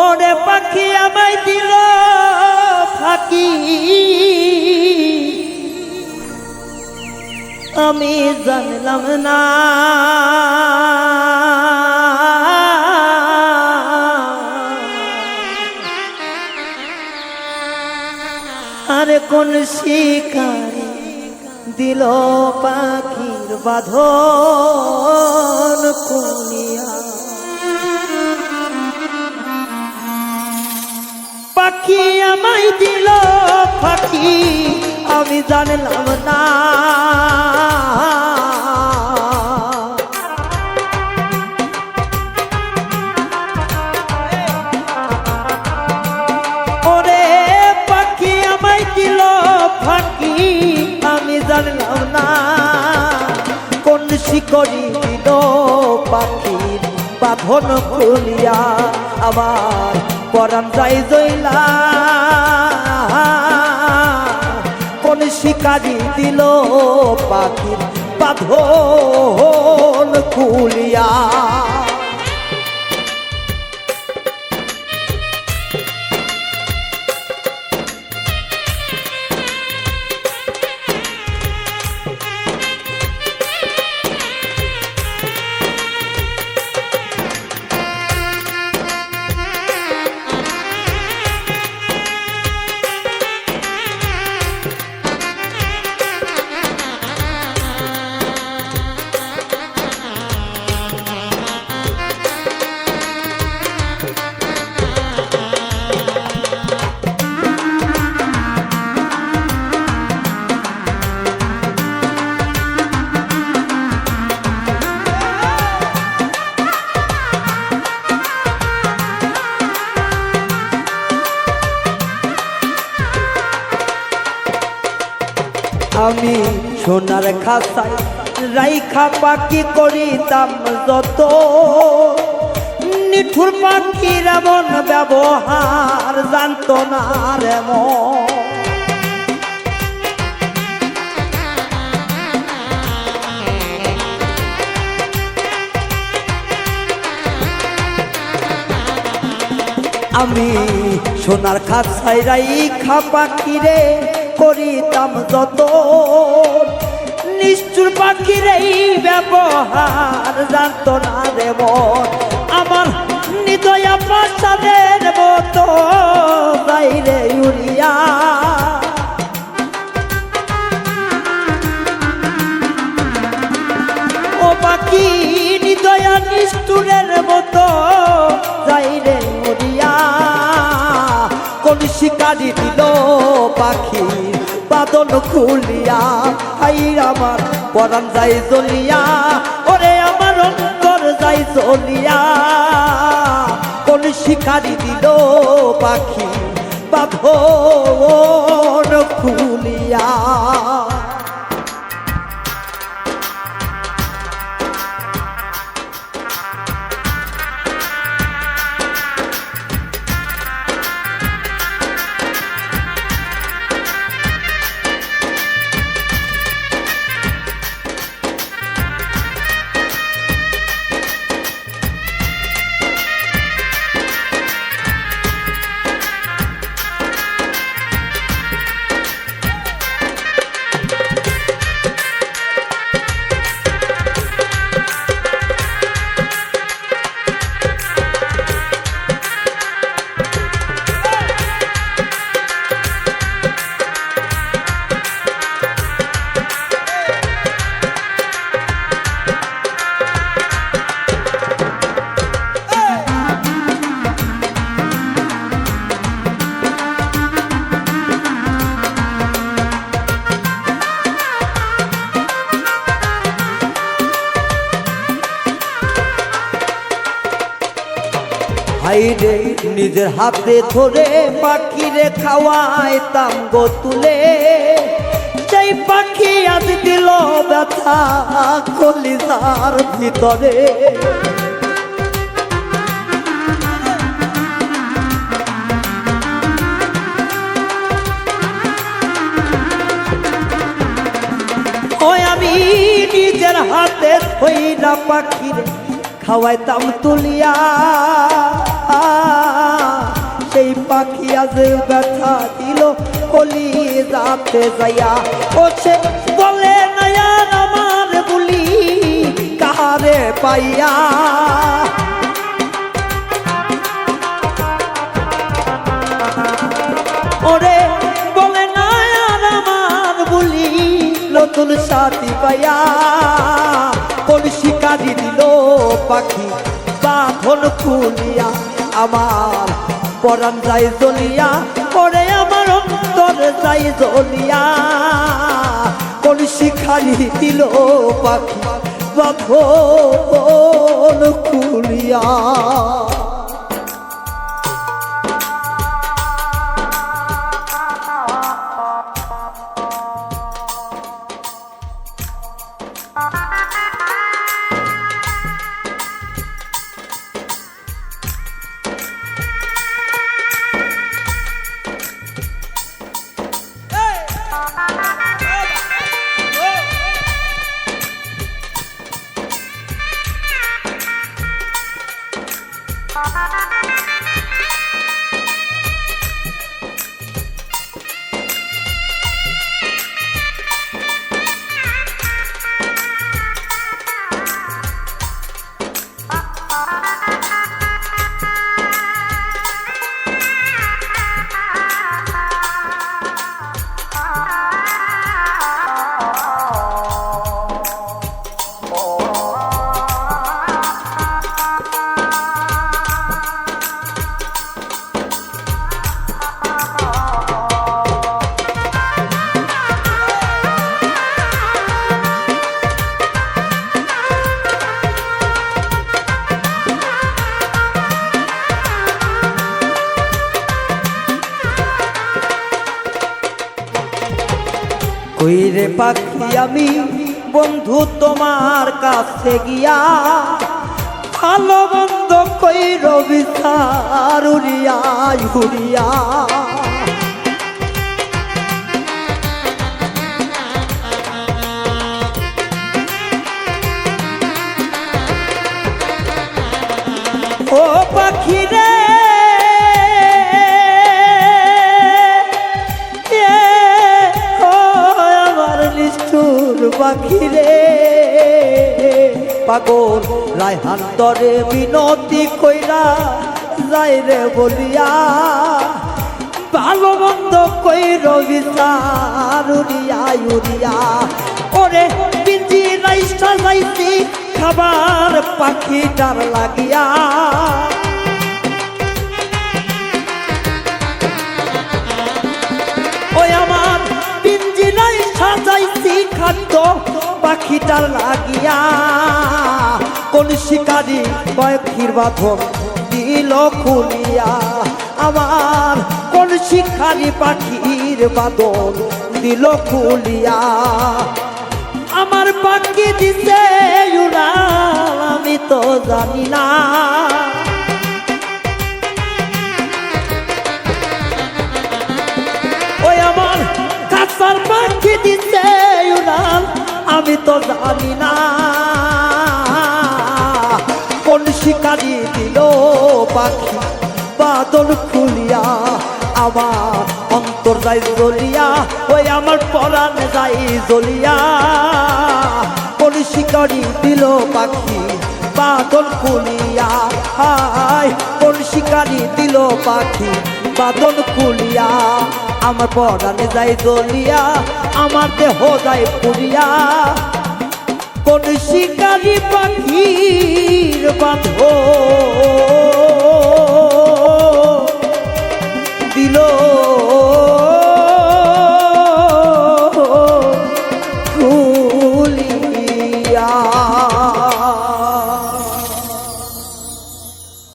ওরে পাখি আমায় দিল, ফাঁকি। আমি জানলাম না। আরে কোন শিকারে দিল পাখির বাঁধন কুনিয়া? পাখি আমায় দিল পাখি আমি জানলাম না। ওরে পাখি আমায় দিল ফাঁকি, আমি জানলাম না। কোন শিকড়ি দিল পাখির বাঁধন খুলিয়া আবার পরাণ যাই জইলা কোন শিকারি দিল পাখির বাঁধন আমি সোনার খাসাই রাইখা পাখি করিতাম যত নিঠুর পাখির এমন ব্যবহার জানতো না রে মন। আমি সোনার খাত সাইরাই খা পাখিরে করিতাম যত নিষ্ঠুর পাখিরে ব্যবহার জানত না দেব আমার নিদয়া পাশাদের মতো বাইরে উড়িয়া ও পাখি নিদয়া নিষ্ঠুরের মতো যাইরে মরিয়া কোন শিকারি দিল পাখি বাদন খুলিয়া আই আমার পরাণ যাই জ্বলিয়া ওরে আমার অন্তর যাই জ্বলিয়া কোন শিকারি দিল পাখি, বাঁধন খুলিয়া। হাইরে নিজের হাতে ধরে পাখিরে খাওয়াইতাম গো তুলে। সেই পাখি আজ দিল ব্যথা কলিজার ভিতরে। আমি নিজের হাতে থইরা পাখিরে খাওয়াইতাম তুলিয়া। যে ব্যথা দিল, কলি যাতে যাইয়া সে বলে নয়ান আমার বলি, কাহারে পাইয়া? ওরে, বলে না আর আমার বলি, নতুন সাথী পাইয়া। কোন শিকারি দিল পাখি, বাঁধন খুলিয়া আমার। পরাণ যাই জ্বলিয়া পরে আমার অন্তর যাই জ্বলিয়া কোন শিখালি দিল পাখি বাঁধন খুলিয়া কইরে পাখি আমি বন্ধু তোমার কাছে গিয়া ভালো বন্ধ কই রবি সারুরিয়া উড়িয়া। পাগল। রায়হান তরে বিনতি কইরা যাই রে বলিয়া ভালো মন্দ কইর বিচার উড়িয়া উড়িয়া। ওরে বিঞ্জি রাইসা যাইছি, খাবার পাখিটার লাগিয়া। ওই আমার পিঞ্জিরাই সাজাইছি খাদ্য পাখিটার লাগিয়া কোন শিকারি কয়েকটির বাঁধন দিল খুলিয়া। আমার কোন শিকারি পাখির বাঁধন দিল খুলিয়া। আমার পাখি উড়াল আমি তো জানি না। ওই আমার কাছার পাখি দিতে আমি তো জানি না। কোন শিকারি দিল পাখি, বাদল খুলিয়া আমার অন্তর যাই জ্বলিয়া, ওই আমার পরাণ যাই জ্বলিয়া। কোন শিকারি দিল পাখি, বাদল খুলিয়া, হায়, কোন শিকারি দিল পাখি, বাদল খুলিয়া আমার পরাণে যাই দলিয়া আমার দেহ যাই পুরিয়া কোন শিকারি পাখির বাঁধ